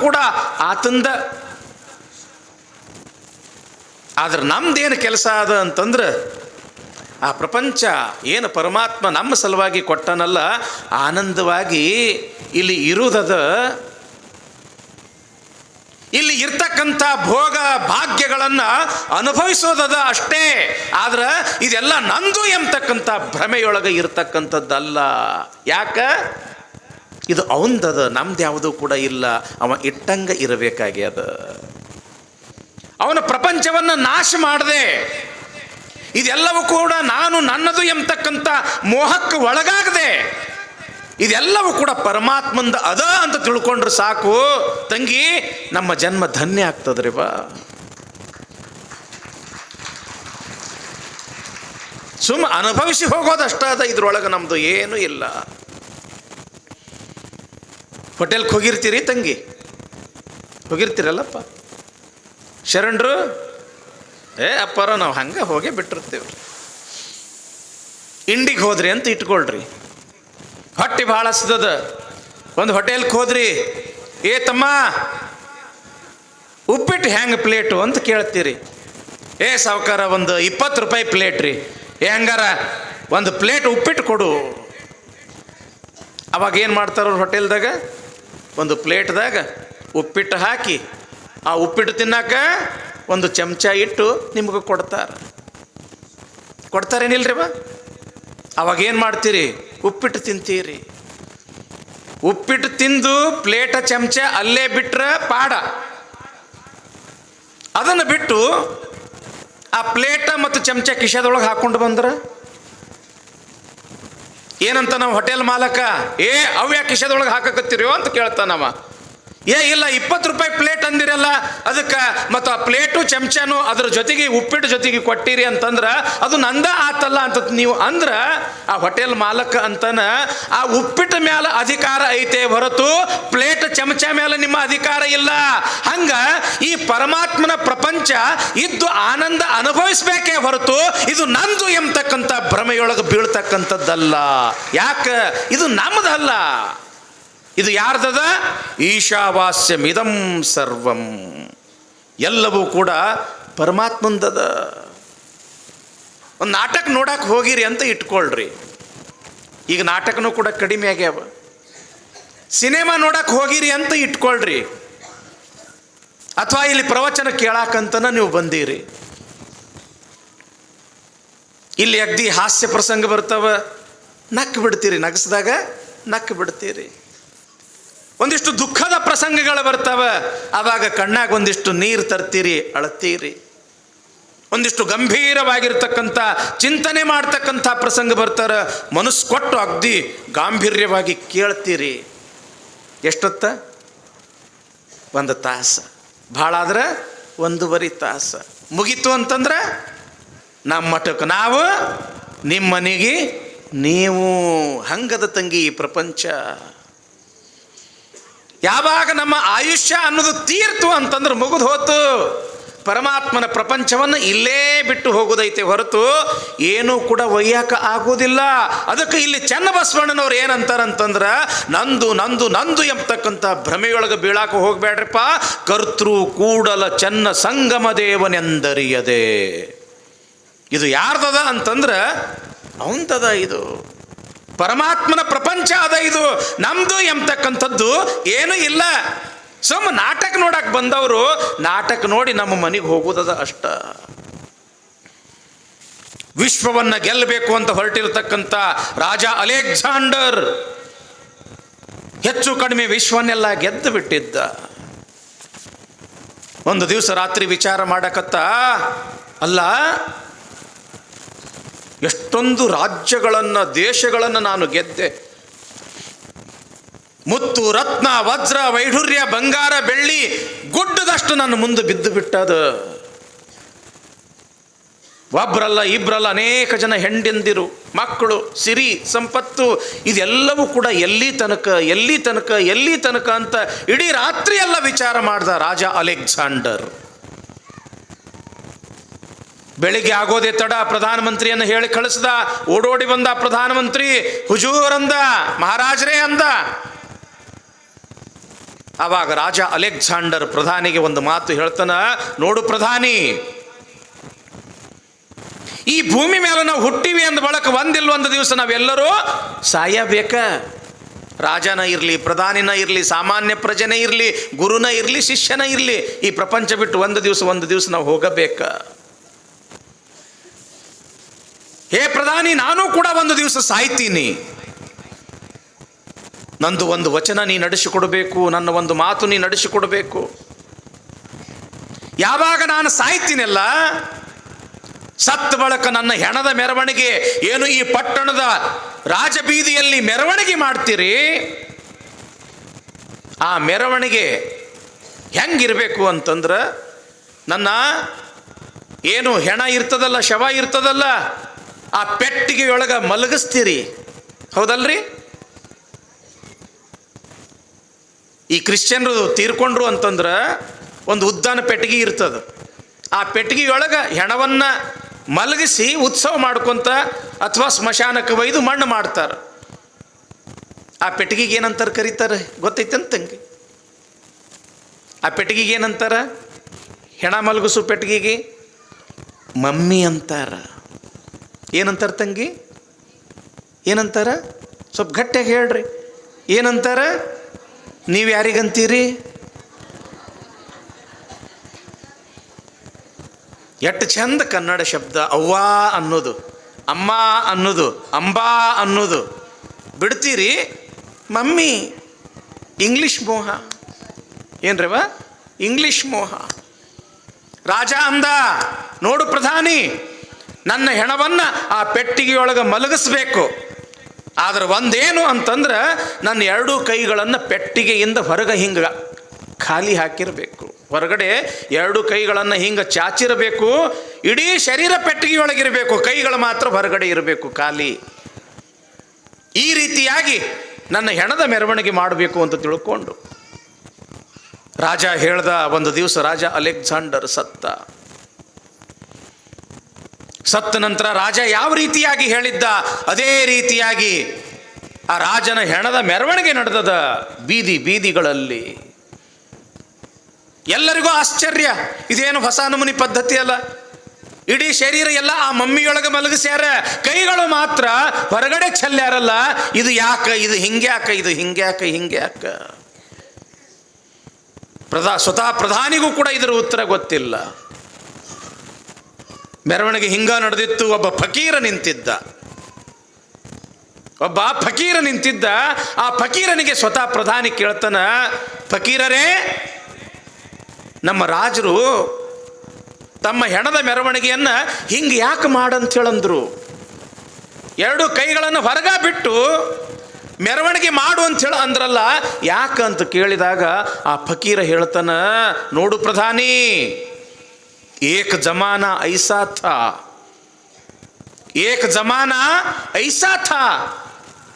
ಕೂಡ ಆತಂದ. ಆದ್ರೆ ನಮ್ದೇನು ಕೆಲಸ ಅದ ಅಂತಂದ್ರೆ ಆ ಪ್ರಪಂಚ ಏನು ಪರಮಾತ್ಮ ನಮ್ಮ ಸಲುವಾಗಿ ಕೊಟ್ಟನಲ್ಲ, ಆನಂದವಾಗಿ ಇಲ್ಲಿ ಇರುವುದದ ಇಲ್ಲಿ ಇರ್ತಕ್ಕಂಥ ಭೋಗ ಭಾಗ್ಯಗಳನ್ನು ಅನುಭವಿಸೋದದ ಅಷ್ಟೇ. ಆದ್ರೆ ಇದೆಲ್ಲ ನಂದು ಎಂಬತಕ್ಕಂಥ ಭ್ರಮೆಯೊಳಗೆ ಇರ್ತಕ್ಕಂಥದ್ದಲ್ಲ. ಯಾಕ? ಇದು ಅವಂದದ, ನಮ್ದು ಯಾವುದೂ ಕೂಡ ಇಲ್ಲ. ಅವ ಇಟ್ಟಂಗ ಇರಬೇಕಾಗ್ಯದ ಅವನ ಪ್ರಪಂಚವನ್ನು ನಾಶ ಮಾಡದೆ. ಇದೆಲ್ಲವೂ ಕೂಡ ನಾನು ನನ್ನದು ಎಂಬತಕ್ಕಂಥ ಮೋಹಕ್ಕೆ ಒಳಗಾಗದೆ. ಇದೆಲ್ಲವೂ ಕೂಡ ಪರಮಾತ್ಮಂದ ಅದ ಅಂತ ತಿಳ್ಕೊಂಡ್ರೆ ಸಾಕು. ತಂಗಿ, ನಮ್ಮ ಜನ್ಮ ಧನ್ಯ ಆಗ್ತದ್ರಿ ಬಾ. ಸುಮ್ಮ ಅನುಭವಿಸಿ ಹೋಗೋದಷ್ಟಾದ ಇದ್ರೊಳಗೆ ನಮ್ದು ಏನೂ ಇಲ್ಲ. ಹೋಟೆಲ್ಗೆ ಹೋಗಿರ್ತೀರಿ ತಂಗಿ? ಹೋಗಿರ್ತೀರಲ್ಲಪ್ಪ. ಶರಣರು, ಏ ಅಪ್ಪಾರ, ನಾವು ಹಂಗೆ ಹೋಗೇ ಬಿಟ್ಟಿರ್ತೇವೆ. ಇಂಡಿಗೆ ಹೋದ್ರಿ ಅಂತ ಇಟ್ಕೊಳ್ರಿ. ಹೊಟ್ಟೆ ಭಾಳ ಹಸ್ದದ. ಒಂದು ಹೋಟೆಲ್ಗೆ ಹೋದ್ರಿ, ಏ ತಮ್ಮ, ಉಪ್ಪಿಟ್ಟು ಹೆಂಗೆ ಪ್ಲೇಟು? ಅಂತ ಕೇಳ್ತೀರಿ. ಏ ಸಾವುಕಾರ, ಒಂದು ಇಪ್ಪತ್ತು ರೂಪಾಯಿ ಪ್ಲೇಟ್ ರೀ. ಏ ಹಂಗಾರ, ಒಂದು ಪ್ಲೇಟ್ ಉಪ್ಪಿಟ್ಟು ಕೊಡು. ಅವಾಗ ಏನು ಮಾಡ್ತಾರ ಅವ್ರು ಹೋಟೆಲ್ದಾಗ? ಒಂದು ಪ್ಲೇಟ್ದಾಗ ಉಪ್ಪಿಟ್ಟು ಹಾಕಿ, ಆ ಉಪ್ಪಿಟ್ಟು ತಿನ್ನಾಕ ಒಂದು ಚಮಚ ಇಟ್ಟು ನಿಮಗೆ ಕೊಡ್ತಾರೆ. ಕೊಡ್ತಾರೇನಿಲ್ರಿ ಬಾ ಅವಾಗ ಏನು ಮಾಡ್ತೀರಿ? ಉಪ್ಪಿಟ್ಟು ತಿಂತೀರಿ. ಉಪ್ಪಿಟ್ಟು ತಿಂದು ಪ್ಲೇಟ ಚಮಚ ಅಲ್ಲೇ ಬಿಟ್ರೆ ಪಾಡ. ಅದನ್ನು ಬಿಟ್ಟು ಆ ಪ್ಲೇಟ ಮತ್ತು ಚಮಚ ಕಿಶದೊಳಗೆ ಹಾಕ್ಕೊಂಡು ಬಂದ್ರೆ ಏನಂತ ನಾವು ಹೋಟೆಲ್ ಮಾಲಕ? ಏ ಅವ್ಯಾ ಕಿಶದೊಳಗೆ ಹಾಕಕತ್ತೀರೋ ಅಂತ ಕೇಳ್ತಾನವ. ಏ, ಇಲ್ಲ, ಇಪ್ಪತ್ತು ರೂಪಾಯಿ ಪ್ಲೇಟ್ ಅಂದಿರಲ್ಲ, ಅದಕ್ಕೆ ಮತ್ತು ಆ ಪ್ಲೇಟು ಚಮಚನು ಅದ್ರ ಜೊತೆಗೆ ಉಪ್ಪಿಟ್ಟು ಜೊತೆಗೆ ಕೊಟ್ಟಿರಿ ಅಂತಂದ್ರೆ ಅದು ನಂದ ಆತಲ್ಲ ಅಂತ ನೀವು ಅಂದ್ರೆ ಆ ಹೋಟೆಲ್ ಮಾಲಕ ಅಂತನ ಆ ಉಪ್ಪಿಟ್ಟು ಮೇಲೆ ಅಧಿಕಾರ ಐತೆ ಹೊರತು ಪ್ಲೇಟ್ ಚಮಚ ಮೇಲೆ ನಿಮ್ಮ ಅಧಿಕಾರ ಇಲ್ಲ. ಹಂಗ ಈ ಪರಮಾತ್ಮನ ಪ್ರಪಂಚ ಇದ್ದು ಆನಂದ ಅನುಭವಿಸ್ಬೇಕೇ ಹೊರತು ಇದು ನಂದು ಎಂಬತಕ್ಕಂಥ ಭ್ರಮೆಯೊಳಗೆ ಬೀಳ್ತಕ್ಕಂಥದ್ದಲ್ಲ. ಯಾಕೆ? ಇದು ನಮ್ಮದಲ್ಲ ಇದು ಯಾರ್ದದ? ಈಶಾವಾಸ್ಯಮಿದಂ ಸರ್ವಂ. ಎಲ್ಲವೂ ಕೂಡ ಪರಮಾತ್ಮಂದದ. ಒಂದು ನಾಟಕ ನೋಡಕ್ಕೆ ಹೋಗಿರಿ ಅಂತ ಇಟ್ಕೊಳ್ರಿ. ಈಗ ನಾಟಕನೂ ಕೂಡ ಕಡಿಮೆ ಆಗ್ಯಾವ. ಸಿನಿಮಾ ನೋಡಕ್ಕೆ ಹೋಗಿರಿ ಅಂತ ಇಟ್ಕೊಳ್ರಿ. ಅಥವಾ ಇಲ್ಲಿ ಪ್ರವಚನ ಕೇಳಾಕಂತನ ನೀವು ಬಂದೀರಿ. ಇಲ್ಲಿ ಅಗ್ದಿ ಹಾಸ್ಯ ಪ್ರಸಂಗ ಬರ್ತಾವ. ನಕ್ಕ ಬಿಡ್ತೀರಿ, ನಗಸ್ದಾಗ ನಕ್ಕ ಬಿಡ್ತೀರಿ. ಒಂದಿಷ್ಟು ದುಃಖದ ಪ್ರಸಂಗಗಳು ಬರ್ತವೆ. ಆವಾಗ ಕಣ್ಣಾಗ ಒಂದಿಷ್ಟು ನೀರು ತರ್ತೀರಿ, ಅಳತೀರಿ. ಒಂದಿಷ್ಟು ಗಂಭೀರವಾಗಿರ್ತಕ್ಕಂಥ, ಚಿಂತನೆ ಮಾಡ್ತಕ್ಕಂಥ ಪ್ರಸಂಗ ಬರ್ತಾರೆ. ಮನಸ್ಸು ಕೊಟ್ಟು ಅಗ್ದಿ ಗಾಂಭೀರ್ಯವಾಗಿ ಕೇಳ್ತೀರಿ. ಎಷ್ಟೊತ್ತ? ಒಂದು ತಾಸು. ಭಾಳ ಆದ್ರೆ ಒಂದೂವರೆ ತಾಸು. ಮುಗೀತು ಅಂತಂದ್ರೆ ನಮ್ಮ ಮಠಕ್ಕೆ ನಾವು ನಿಮ್ಮ ಮನೆಗೆ ನೀವು ಹಂಗದ ತಂಗಿ ಈ ಪ್ರಪಂಚ. ಯಾವಾಗ ನಮ್ಮ ಆಯುಷ್ಯ ಅನ್ನೋದು ತೀರ್ತು ಅಂತಂದ್ರೆ ಮುಗಿದು ಹೋತು. ಪರಮಾತ್ಮನ ಪ್ರಪಂಚವನ್ನು ಇಲ್ಲೇ ಬಿಟ್ಟು ಹೋಗೋದೈತೆ ಹೊರತು ಏನೂ ಕೂಡ ಒಯ್ಯಾಕ ಆಗೋದಿಲ್ಲ. ಅದಕ್ಕೆ ಇಲ್ಲಿ ಚನ್ನಬಸವಣ್ಣನವ್ರು ಏನಂತಾರಂತಂದ್ರೆ, ನಂದು ನಂದು ನಂದು ಎಂಬತಕ್ಕಂಥ ಭ್ರಮೆಯೊಳಗೆ ಬೀಳಾಕ ಹೋಗಬೇಡ್ರಪ್ಪ ಕರ್ತೃ ಕೂಡಲ ಚನ್ನ ಸಂಗಮ ದೇವನೆಂದರಿಯದೆ. ಇದು ಯಾರ್ದದ ಅಂತಂದ್ರೆ, ಅವಂತದ ಇದು. ಪರಮಾತ್ಮನ ಪ್ರಪಂಚ ಅದ ಇದು. ನಮ್ದು ಎಂಬತಕ್ಕಂಥದ್ದು ಏನೂ ಇಲ್ಲ. ಸುಮ್ಮ ನಾಟಕ ನೋಡಕ್ಕೆ ಬಂದವರು ನಾಟಕ ನೋಡಿ ನಮ್ಮ ಮನೆಗೆ ಹೋಗೋದದ ಅಷ್ಟ. ವಿಶ್ವವನ್ನ ಗೆಲ್ಲಬೇಕು ಅಂತ ಹೊರಟಿರತಕ್ಕಂಥ ರಾಜ ಅಲೆಕ್ಸಾಂಡರ್ ಹೆಚ್ಚು ಕಡಿಮೆ ವಿಶ್ವನ್ನೆಲ್ಲ ಗೆದ್ದು ಬಿಟ್ಟಿದ್ದ. ಒಂದು ದಿವಸ ರಾತ್ರಿ ವಿಚಾರ ಮಾಡಕತ್ತ, ಅಲ್ಲ ಎಷ್ಟೊಂದು ರಾಜ್ಯಗಳನ್ನು, ದೇಶಗಳನ್ನು ನಾನು ಗೆದ್ದೆ. ಮುತ್ತು, ರತ್ನ, ವಜ್ರ, ವೈಢೂರ್ಯ, ಬಂಗಾರ, ಬೆಳ್ಳಿ ಗುಡ್ಡದಷ್ಟು ನನ್ನ ಮುಂದೆ ಬಿದ್ದು ಬಿಟ್ಟದ ಒಬ್ರಲ್ಲ ಇಬ್ಬರಲ್ಲ ಅನೇಕ ಜನ ಹೆಂಡೆಂದಿರು, ಮಕ್ಕಳು, ಸಿರಿ, ಸಂಪತ್ತು, ಇದೆಲ್ಲವೂ ಕೂಡ ಎಲ್ಲಿ ತನಕ ಎಲ್ಲಿ ತನಕ ಎಲ್ಲಿ ತನಕ ಅಂತ ಇಡೀ ರಾತ್ರಿ ಎಲ್ಲ ವಿಚಾರ ಮಾಡ್ದ ರಾಜ ಅಲೆಕ್ಸಾಂಡರ್. ಬೆಳಿಗ್ಗೆ ಆಗೋದೇ ತಡ, ಪ್ರಧಾನಮಂತ್ರಿಯನ್ನು ಹೇಳಿ ಕಳಿಸ್ದ, ಓಡೋಡಿ ಬಂದ ಪ್ರಧಾನಮಂತ್ರಿ, ಹುಜೂರ್ ಅಂದ, ಮಹಾರಾಜರೇ ಅಂದ. ಆವಾಗ ರಾಜ ಅಲೆಕ್ಸಾಂಡರ್ ಪ್ರಧಾನಿಗೆ ಒಂದು ಮಾತು ಹೇಳ್ತಾನ, ನೋಡು ಪ್ರಧಾನಿ, ಈ ಭೂಮಿ ಮೇಲೆ ನಾವು ಹುಟ್ಟಿವಿ ಅಂದ ಬಳಕ ಒಂದಿಲ್ಲ ಒಂದು ದಿವಸ ನಾವೆಲ್ಲರೂ ಸಾಯಬೇಕ. ರಾಜನ ಇರಲಿ, ಪ್ರಧಾನಿನ ಇರಲಿ, ಸಾಮಾನ್ಯ ಪ್ರಜೆನೇ ಇರಲಿ, ಗುರುನ ಇರಲಿ, ಶಿಷ್ಯನ ಇರಲಿ, ಈ ಪ್ರಪಂಚ ಬಿಟ್ಟು ಒಂದು ದಿವಸ ಒಂದು ದಿವಸ ನಾವು ಹೋಗಬೇಕ. ಹೇ ಪ್ರಧಾನಿ, ನಾನು ಕೂಡ ಒಂದು ದಿವಸ ಸಾಯ್ತೀನಿ. ನಂದು ಒಂದು ವಚನ ನೀ ನಡೆಸಿಕೊಡಬೇಕು, ನನ್ನ ಒಂದು ಮಾತು ನೀ ನಡೆಸಿಕೊಡಬೇಕು. ಯಾವಾಗ ನಾನು ಸಾಯ್ತೀನಲ್ಲ ಸತ್ತ ಬಳಕ ನನ್ನ ಹೆಣದ ಮೆರವಣಿಗೆ, ಏನು ಈ ಪಟ್ಟಣದ ರಾಜಬೀದಿಯಲ್ಲಿ ಮೆರವಣಿಗೆ ಮಾಡ್ತೀರಿ? ಆ ಮೆರವಣಿಗೆ ಹೆಂಗಿರಬೇಕು ಅಂತಂದ್ರೆ, ನನ್ನ ಏನು ಹೆಣ ಇರ್ತದಲ್ಲ, ಶವ ಇರ್ತದಲ್ಲ ಆ ಪೆಟ್ಟಿಗೆಯೊಳಗೆ ಮಲಗಿಸ್ತೀರಿ. ಹೌದಲ್ರಿ? ಈ ಕ್ರಿಶ್ಚಿಯನ್ರು ತೀರ್ಕೊಂಡ್ರು ಅಂತಂದ್ರೆ ಒಂದು ಉದ್ದಾನ ಪೆಟ್ಟಿಗೆ ಇರ್ತದೆ. ಆ ಪೆಟ್ಟಿಗೆಯೊಳಗೆ ಹೆಣವನ್ನು ಮಲಗಿಸಿ ಉತ್ಸವ ಮಾಡ್ಕೊತ ಅಥವಾ ಸ್ಮಶಾನಕ್ಕೆ ಒಯ್ದು ಮಣ್ಣು ಮಾಡ್ತಾರೆ. ಆ ಪೆಟ್ಟಿಗೆಗೆ ಏನಂತಾರೆ ಕರೀತಾರೆ? ಗೊತ್ತೈತೆ ತಂಗಿ? ಆ ಪೆಟ್ಟಿಗೆಗೆ ಏನಂತಾರ? ಹೆಣ ಮಲಗಿಸು ಪೆಟ್ಟಿಗೆಗೆ. ಮಮ್ಮಿ ಅಂತಾರ. ಏನಂತಾರ ತಂಗಿ? ಏನಂತಾರ? ಸ್ವಲ್ಪ ಗಟ್ಟಿಯಾಗಿ ಹೇಳ್ರಿ. ಏನಂತಾರ? ನೀವು ಯಾರಿಗಂತೀರಿ? ಎಷ್ಟು ಚಂದ ಕನ್ನಡ ಶಬ್ದ ಅವ್ವ ಅನ್ನೋದು, ಅಮ್ಮ ಅನ್ನೋದು, ಅಂಬಾ ಅನ್ನೋದು. ಬಿಡ್ತೀರಿ? ಮಮ್ಮಿ, ಇಂಗ್ಲಿಷ್ ಮೋಹ. ಏನ್ರವ? ಇಂಗ್ಲಿಷ್ ಮೋಹ. ರಾಜ ಅಂದ, ನೋಡು ಪ್ರಧಾನಿ ನನ್ನ ಹೆಣವನ್ನು ಆ ಪೆಟ್ಟಿಗೆಯೊಳಗೆ ಮಲಗಿಸ್ಬೇಕು. ಆದ್ರೆ ಒಂದೇನು ಅಂತಂದ್ರೆ ನನ್ನ ಎರಡೂ ಕೈಗಳನ್ನು ಪೆಟ್ಟಿಗೆಯಿಂದ ಹೊರಗೆ ಹಿಂಗ ಖಾಲಿ ಹಾಕಿರಬೇಕು. ಹೊರಗಡೆ ಎರಡು ಕೈಗಳನ್ನು ಹಿಂಗೆ ಚಾಚಿರಬೇಕು. ಇಡೀ ಶರೀರ ಪೆಟ್ಟಿಗೆಯೊಳಗಿರಬೇಕು. ಕೈಗಳು ಮಾತ್ರ ಹೊರಗಡೆ ಇರಬೇಕು ಖಾಲಿ. ಈ ರೀತಿಯಾಗಿ ನನ್ನ ಹೆಣದ ಮೆರವಣಿಗೆ ಮಾಡಬೇಕು ಅಂತ ತಿಳ್ಕೊಂಡು. ರಾಜ ಹೇಳ್ದ ಒಂದು ದಿವಸ ರಾಜ ಅಲೆಕ್ಸಾಂಡರ್ ಸತ್ತ. ಸತ್ತ ನಂತರ ರಾಜ ಯಾವ ರೀತಿಯಾಗಿ ಹೇಳಿದ್ದ? ಅದೇ ರೀತಿಯಾಗಿ ಆ ರಾಜನ ಹೆಣದ ಮೆರವಣಿಗೆ ನಡೆದದ ಬೀದಿ ಬೀದಿಗಳಲ್ಲಿ. ಎಲ್ಲರಿಗೂ ಆಶ್ಚರ್ಯ. ಇದೇನು ಹೊಸ ನಮೂನಿ ಪದ್ಧತಿ ಅಲ್ಲ? ಇಡೀ ಶರೀರ ಎಲ್ಲ ಆ ಮಮ್ಮಿಯೊಳಗೆ ಮಲಗಿಸ್ಯಾರ. ಕೈಗಳು ಮಾತ್ರ ಹೊರಗಡೆ ಚೆಲ್ಲಾರಲ್ಲ ಇದು ಯಾಕ? ಇದು ಹಿಂಗ್ಯಾಕ? ಇದು ಹಿಂಗ್ಯಾಕ? ಹಿಂಗ್ಯಾಕ? ಪ್ರಧಾ, ಸ್ವತಃ ಪ್ರಧಾನಿಗೂ ಕೂಡ ಇದರ ಉತ್ತರ ಗೊತ್ತಿಲ್ಲ. ಮೆರವಣಿಗೆ ಹಿಂಗ ನಡೆದಿತ್ತು, ಒಬ್ಬ ಫಕೀರ ನಿಂತಿದ್ದ. ಒಬ್ಬ ಫಕೀರ ನಿಂತಿದ್ದ, ಆ ಫಕೀರನಿಗೆ ಸ್ವತಃ ಪ್ರಧಾನಿ ಕೇಳ್ತಾನ, ಫಕೀರರೇ, ನಮ್ಮ ರಾಜರು ತಮ್ಮ ಹೆಣದ ಮೆರವಣಿಗೆಯನ್ನು ಹಿಂಗೆ ಯಾಕೆ ಮಾಡಂತೇಳಂದ್ರು ಎರಡು ಕೈಗಳನ್ನು ಹೊರಗ ಬಿಟ್ಟು ಮೆರವಣಿಗೆ ಮಾಡು ಅಂತ ಹೇಳ ಅಂದ್ರಲ್ಲ, ಯಾಕಂತ ಕೇಳಿದಾಗ ಆ ಫಕೀರ ಹೇಳ್ತಾನ, ನೋಡು ಪ್ರಧಾನಿ ಏಕ್ ಜಮಾನ ಐಸಾ ಥಾ एक जमाना ऐसा था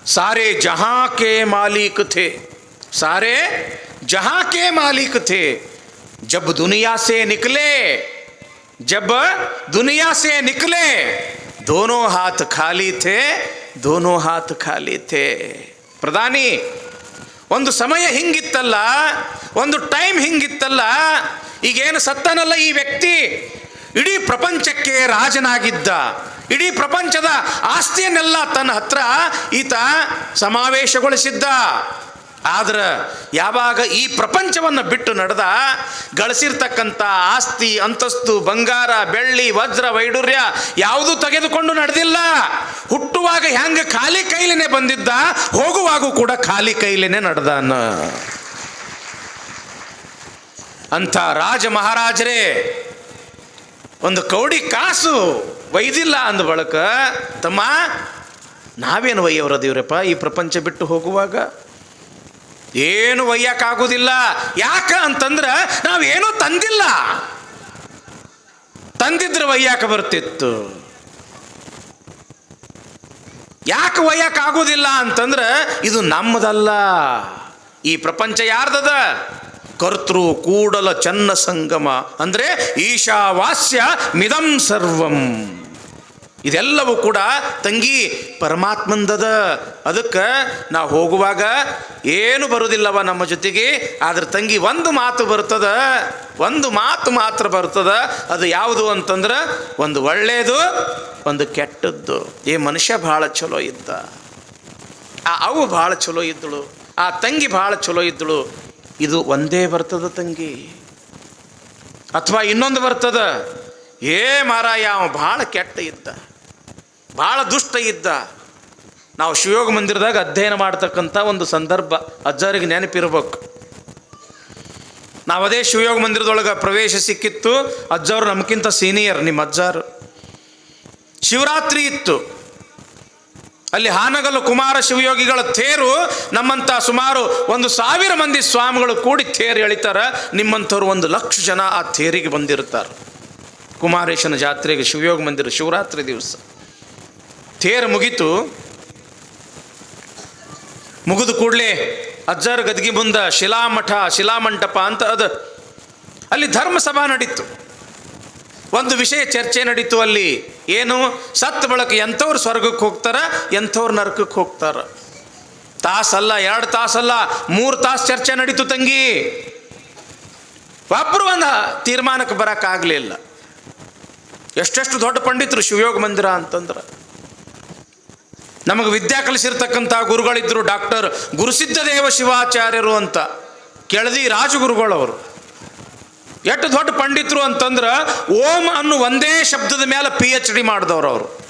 सारे जहां के मालिक थे सारे जहां के मालिक थे जब दुनिया से निकले जब दुनिया से निकले दोनों हाथ खाली थे दोनों हाथ खाली थे ಪ್ರಧಾನಿ ಒಂದು ಸಮಯ ಹಿಂಗಿತ್ತಲ್ಲ ಒಂದು ಟೈಮ್ ಹಿಂಗಿತ್ತಲ್ಲ ಈಗೇನು ಸತ್ತನಲ್ಲ ಈ ವ್ಯಕ್ತಿ? ಇಡೀ ಪ್ರಪಂಚಕ್ಕೆ ರಾಜನಾಗಿದ್ದ, ಇಡೀ ಪ್ರಪಂಚದ ಆಸ್ತಿಯನ್ನೆಲ್ಲ ತನ್ನ ಹತ್ರ ಈತ ಸಮಾವೇಶಗೊಳಿಸಿದ್ದ. ಆದ್ರೆ ಯಾವಾಗ ಈ ಪ್ರಪಂಚವನ್ನು ಬಿಟ್ಟು ನಡೆದ, ಗಳಿಸಿರ್ತಕ್ಕಂಥ ಆಸ್ತಿ, ಅಂತಸ್ತು, ಬಂಗಾರ, ಬೆಳ್ಳಿ, ವಜ್ರ ವೈಡೂರ್ಯ ಯಾವುದೂ ತೆಗೆದುಕೊಂಡು ನಡೆದಿಲ್ಲ. ಹುಟ್ಟುವಾಗ ಹೆಂಗೆ ಖಾಲಿ ಕೈಲಿನೇ ಬಂದಿದ್ದ, ಹೋಗುವಾಗೂ ಕೂಡ ಖಾಲಿ ಕೈಲಿನೇ ನಡೆದಾನ. ಅಂಥ ರಾಜ ಮಹಾರಾಜರೇ, ಒಂದು ಕೌಡಿ ಕಾಸು ಒಯ್ದಿಲ್ಲ ಅಂದ ಬಳಕ, ತಮ್ಮ, ನಾವೇನು ಒಯ್ಯವರ ದೇವ್ರಪ್ಪ ಈ ಪ್ರಪಂಚ ಬಿಟ್ಟು ಹೋಗುವಾಗ? ಏನು ಒಯ್ಯಕ್ಕಾಗೋದಿಲ್ಲ. ಯಾಕ ಅಂತಂದ್ರೆ ನಾವೇನೂ ತಂದಿಲ್ಲ. ತಂದಿದ್ರೆ ಒಯ್ಯಾಕ ಬರ್ತಿತ್ತು. ಯಾಕೆ ಒಯ್ಯಕ್ಕಾಗೋದಿಲ್ಲ ಅಂತಂದ್ರೆ ಇದು ನಮ್ಮದಲ್ಲ. ಈ ಪ್ರಪಂಚ ಯಾರ್ದದ? ಕರ್ತೃ ಕೂಡಲ ಚನ್ನ ಸಂಗಮ. ಅಂದರೆ ಈಶಾವಾಸ್ಯ ಮಿದಂ ಸರ್ವಂ. ಇದೆಲ್ಲವೂ ಕೂಡ ತಂಗಿ ಪರಮಾತ್ಮಂದದ. ಅದಕ್ಕೆ ನಾವು ಹೋಗುವಾಗ ಏನು ಬರುವುದಿಲ್ಲವ ನಮ್ಮ ಜೊತೆಗೆ, ಆದ್ರೆ ತಂಗಿ ಒಂದು ಮಾತು ಬರ್ತದ, ಒಂದು ಮಾತು ಮಾತ್ರ ಬರ್ತದ. ಅದು ಯಾವುದು ಅಂತಂದ್ರೆ ಒಂದು ಒಳ್ಳೆಯದು ಒಂದು ಕೆಟ್ಟದ್ದು. ಈ ಮನುಷ್ಯ ಭಾಳ ಚಲೋ ಇದ್ದ. ಆ ಅವು ಭಾಳ ಚಲೋ ಇದ್ದಳು, ಆ ತಂಗಿ ಭಾಳ ಚಲೋ ಇದ್ದಳು. ಇದು ಒಂದೇ ಬರ್ತದ ತಂಗಿ. ಅಥವಾ ಇನ್ನೊಂದು ಬರ್ತದ ಏ ಮಾರಾಯ, ಅವ ಭಾಳ ಕೆಟ್ಟ ಇದ್ದ, ಭಾಳ ದುಷ್ಟ ಇದ್ದ. ನಾವು ಶಿವಯೋಗ ಮಂದಿರದಾಗ ಅಧ್ಯಯನ ಮಾಡ್ತಕ್ಕಂಥ ಒಂದು ಸಂದರ್ಭ ಅಜ್ಜರಿಗೆ ನೆನಪಿರ್ಬೇಕು. ನಾವು ಅದೇ ಶಿವಯೋಗ ಮಂದಿರದೊಳಗೆ ಪ್ರವೇಶ ಸಿಕ್ಕಿತ್ತು ಅಜ್ಜವ್ರು ನಮಗಿಂತ ಸೀನಿಯರ್ ನಿಮ್ಮ ಅಜ್ಜಾರು ಶಿವರಾತ್ರಿ ಇತ್ತು. ಅಲ್ಲಿ ಹಾನಗಲ್ಲು ಕುಮಾರ ಶಿವಯೋಗಿಗಳ ತೇರು ನಮ್ಮಂಥ ಸುಮಾರು ಒಂದು ಸಾವಿರ ಮಂದಿ ಸ್ವಾಮಿಗಳು ಕೂಡಿ ತೇರು ಎಳಿತಾರೆ. ನಿಮ್ಮಂಥವ್ರು ಒಂದು ಲಕ್ಷ ಜನ ಆ ತೇರಿಗೆ ಬಂದಿರುತ್ತಾರೆ. ಕುಮಾರೇಶನ ಜಾತ್ರೆಗೆ ಶಿವಯೋಗ ಮಂದಿರ ಶಿವರಾತ್ರಿ ದಿವಸ. ತೇರು ಮುಗೀತು. ಮುಗಿದು ಕೂಡಲೇ ಅಜ್ಜರ ಗದ್ಗಿ ಮುಂದ ಶಿಲಾಮಠ ಶಿಲಾಮಂಟಪ ಅಂತ ಅದು. ಅಲ್ಲಿ ಧರ್ಮಸಭಾ ನಡೀತು. ಒಂದು ವಿಷಯ ಚರ್ಚೆ ನಡೀತು ಅಲ್ಲಿ. ಏನು? ಸತ್ ಬಳಕ ಎಂಥವ್ರು ಸ್ವರ್ಗಕ್ಕೆ ಹೋಗ್ತಾರ, ಎಂಥವ್ರು ನರಕಕ್ಕೆ ಹೋಗ್ತಾರ. ತಾಸಲ್ಲ, ಎರಡು ತಾಸಲ್ಲ, ಮೂರು ತಾಸು ಚರ್ಚೆ ನಡೀತು ತಂಗಿ. ಒಬ್ಬರು ಒಂದು ತೀರ್ಮಾನಕ್ಕೆ ಬರೋಕ್ಕಾಗಲಿಲ್ಲ ಎಷ್ಟೆಷ್ಟು ದೊಡ್ಡ ಪಂಡಿತರು ಶಿವಯೋಗ ಮಂದಿರ ಅಂತಂದ್ರೆ. ನಮಗೆ ವಿದ್ಯಾ ಕಲಿಸಿರ್ತಕ್ಕಂಥ ಗುರುಗಳಿದ್ದರು ಡಾಕ್ಟರ್ ಗುರುಸಿದ್ಧದೇವ ಶಿವಾಚಾರ್ಯರು ಅಂತ. ಕೆಳದಿ ರಾಜಗುರುಗಳವರು. ಎಷ್ಟು ದೊಡ್ಡ ಪಂಡಿತರು ಅಂತಂದ್ರೆ ಓಂ ಅನ್ನು ಒಂದೇ ಶಬ್ದದ ಮೇಲೆ ಪಿ ಎಚ್ ಡಿ ಮಾಡಿದವರು ಅವರು.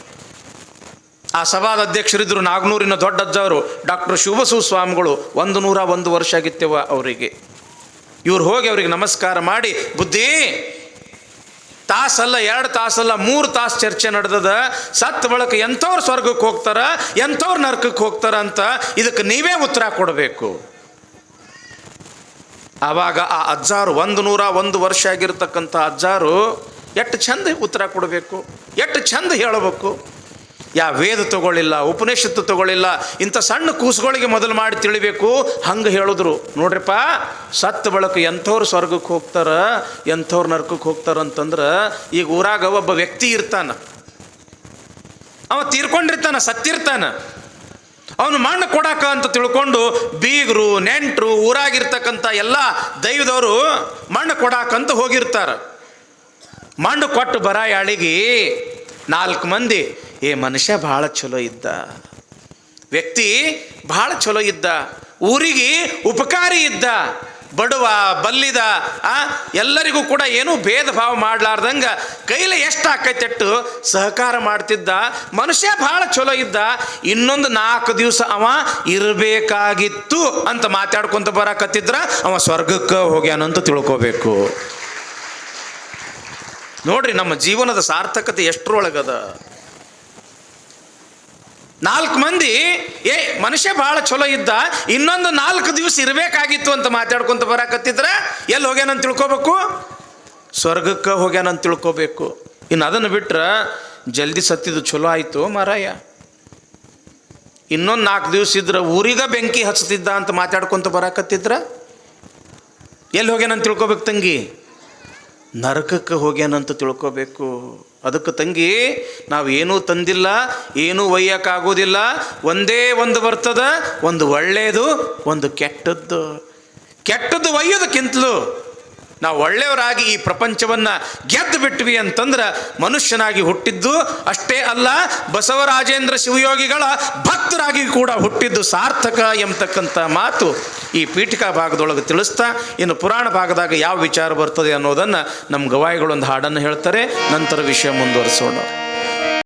ಆ ಸಭಾದ ಅಧ್ಯಕ್ಷರಿದ್ದರು ನಾಗನೂರಿನ ದೊಡ್ಡ ಅಜ್ಜವರು ಡಾಕ್ಟರ್ ಶಿವಬಸು ಸ್ವಾಮಿಗಳು, ಒಂದು ನೂರ ಒಂದು ವರ್ಷ ಆಗಿತ್ತೇವ ಅವರಿಗೆ. ಇವ್ರು ಹೋಗಿ ಅವರಿಗೆ ನಮಸ್ಕಾರ ಮಾಡಿ, ಬುದ್ಧಿ, ತಾಸಲ್ಲ, ಎರಡು ತಾಸಲ್ಲ, ಮೂರು ತಾಸು ಚರ್ಚೆ ನಡೆದದ ಸತ್ತ ಬಳಕ ಎಂಥವ್ರು ಸ್ವರ್ಗಕ್ಕೆ ಹೋಗ್ತಾರ, ಎಂಥವ್ರು ನರ್ಕಕ್ಕೆ ಹೋಗ್ತಾರ ಅಂತ ಇದಕ್ಕೆ ನೀವೇ ಉತ್ತರ ಕೊಡಬೇಕು. ಆವಾಗ ಆ ಅಜ್ಜಾರು ಒಂದು ನೂರ ಒಂದು ವರ್ಷ ಆಗಿರ್ತಕ್ಕಂಥ ಅಜ್ಜಾರು ಎಷ್ಟು ಚಂದ ಉತ್ತರ ಕೊಡಬೇಕು, ಎಷ್ಟು ಚಂದ ಹೇಳಬೇಕು. ಯಾ ವೇದ ತಗೊಳ್ಳಿಲ್ಲ, ಉಪನಿಷತ್ತು ತಗೊಳ್ಳಿಲ್ಲ, ಇಂಥ ಸಣ್ಣ ಕೂಸುಗಳಿಗೆ ಮೊದಲು ಮಾಡಿ ತಿಳಿಬೇಕು, ಹಂಗೆ ಹೇಳಿದ್ರು. ನೋಡ್ರಿಪ್ಪ ಸತ್ತು ಬಳಕ ಎಂಥವ್ರು ಸ್ವರ್ಗಕ್ಕೆ ಹೋಗ್ತಾರ, ಎಂಥವ್ರು ನರ್ಕಕ್ಕೆ ಹೋಗ್ತಾರ ಅಂತಂದ್ರೆ ಈಗ ಊರಾಗ ಒಬ್ಬ ವ್ಯಕ್ತಿ ಇರ್ತಾನ. ಅವ ತೀರ್ಕೊಂಡಿರ್ತಾನ, ಸತ್ತಿರ್ತಾನ. ಅವನು ಮಣ್ಣು ಕೊಡಾಕ ಅಂತ ತಿಳ್ಕೊಂಡು ಬೀಗರು, ನೆಂಟರು, ಊರಾಗಿರ್ತಕ್ಕಂಥ ಎಲ್ಲ ದೈವದವರು ಮಣ್ಣು ಕೊಡಾಕಂತ ಹೋಗಿರ್ತಾರೆ. ಮಣ್ಣು ಕೊಟ್ಟು ಬರ ಯಾಳಿಗೆ? ನಾಲ್ಕು ಮಂದಿ, ಏ ಮನುಷ್ಯ ಭಾಳ ಚಲೋ ಇದ್ದ. ವ್ಯಕ್ತಿ ಭಾಳ ಚಲೋ ಇದ್ದ. ಊರಿಗೆ ಉಪಕಾರಿ ಇದ್ದ. ಬಡವ, ಬಲ್ಲಿದ ಎಲ್ಲರಿಗೂ ಕೂಡ ಏನೂ ಭೇದ ಭಾವ ಮಾಡ್ಲಾರ್ದಂಗೆ ಕೈಲಿ ಎಷ್ಟು ಆಕೈತೆಟ್ಟು ಸಹಕಾರ ಮಾಡ್ತಿದ್ದ. ಮನುಷ್ಯ ಭಾಳ ಚಲೋ ಇದ್ದ. ಇನ್ನೊಂದು ನಾಲ್ಕು ದಿವಸ ಅವ ಇರಬೇಕಾಗಿತ್ತು ಅಂತ ಮಾತಾಡ್ಕೊಂತ ಬರಕತ್ತಿದ್ರ ಅವ ಸ್ವರ್ಗಕ್ಕೆ ಹೋಗ್ಯಾನಂತ ತಿಳ್ಕೋಬೇಕು. ನೋಡ್ರಿ ನಮ್ಮ ಜೀವನದ ಸಾರ್ಥಕತೆ ಎಷ್ಟರೊಳಗದ. ನಾಲ್ಕು ಮಂದಿ, ಏ, ಮನುಷ್ಯ ಭಾಳ ಚಲೋ ಇದ್ದ, ಇನ್ನೊಂದು ನಾಲ್ಕು ದಿವಸ ಇರಬೇಕಾಗಿತ್ತು ಅಂತ ಮಾತಾಡ್ಕೊಂತ ಬರಾಕತ್ತಿದ್ರೆ, ಎಲ್ಲಿ ಹೋಗ್ಯಾನಂತ ತಿಳ್ಕೊಬೇಕು? ಸ್ವರ್ಗಕ್ಕೆ ಹೋಗ್ಯಾನಂತ ತಿಳ್ಕೊಬೇಕು. ಇನ್ನು ಅದನ್ನು ಬಿಟ್ರೆ ಜಲ್ದಿ ಸತ್ತಿದ್ದು ಚಲೋ ಆಯಿತು, ಮಾರಾಯ. ಇನ್ನೊಂದು ನಾಲ್ಕು ದಿವಸ ಇದ್ರೆ ಊರಿಗ ಬೆಂಕಿ ಹಚ್ತಿದ್ದ ಅಂತ ಮಾತಾಡ್ಕೊಂತ ಬರಾಕತ್ತಿದ್ರೆ? ಎಲ್ಲಿ ಹೋಗ್ಯಾನಂತ ತಿಳ್ಕೊಬೇಕು ತಂಗಿ? ನರಕಕ್ಕೆ ಹೋಗ್ಯಾನಂತ ತಿಳ್ಕೊಬೇಕು. ಅದಕ್ಕೆ ತಂಗಿ, ನಾವು ಏನೂ ತಂದಿಲ್ಲ, ಏನೂ ಒಯ್ಯಕ್ಕಾಗೋದಿಲ್ಲ. ಒಂದೇ ಒಂದು ಬರ್ತದ, ಒಂದು ಒಳ್ಳೆಯದು ಒಂದು ಕೆಟ್ಟದ್ದು. ಕೆಟ್ಟದ್ದು ಒಯ್ಯೋದಕ್ಕಿಂತಲೂ ನಾವು ಒಳ್ಳೆಯವರಾಗಿ ಈ ಪ್ರಪಂಚವನ್ನು ಗೆದ್ದು ಬಿಟ್ವಿ ಅಂತಂದ್ರೆ ಮನುಷ್ಯನಾಗಿ ಹುಟ್ಟಿದ್ದು ಅಷ್ಟೇ ಅಲ್ಲ, ಬಸವರಾಜೇಂದ್ರ ಶಿವಯೋಗಿಗಳ ಭಕ್ತರಾಗಿ ಕೂಡ ಹುಟ್ಟಿದ್ದು ಸಾರ್ಥಕ ಎಂಬತಕ್ಕಂಥ ಮಾತು ಈ ಪೀಠಿಕಾ ಭಾಗದೊಳಗೆ ತಿಳಿಸ್ತಾ, ಇನ್ನು ಪುರಾಣ ಭಾಗದಾಗ ಯಾವ ವಿಚಾರ ಬರ್ತದೆ ಅನ್ನೋದನ್ನು ನಮ್ಮ ಗವಾಯಿಗಳೊಂದು ಹಾಡನ್ನು ಹೇಳ್ತಾರೆ. ನಂತರ ವಿಷಯ ಮುಂದುವರಿಸೋಣ.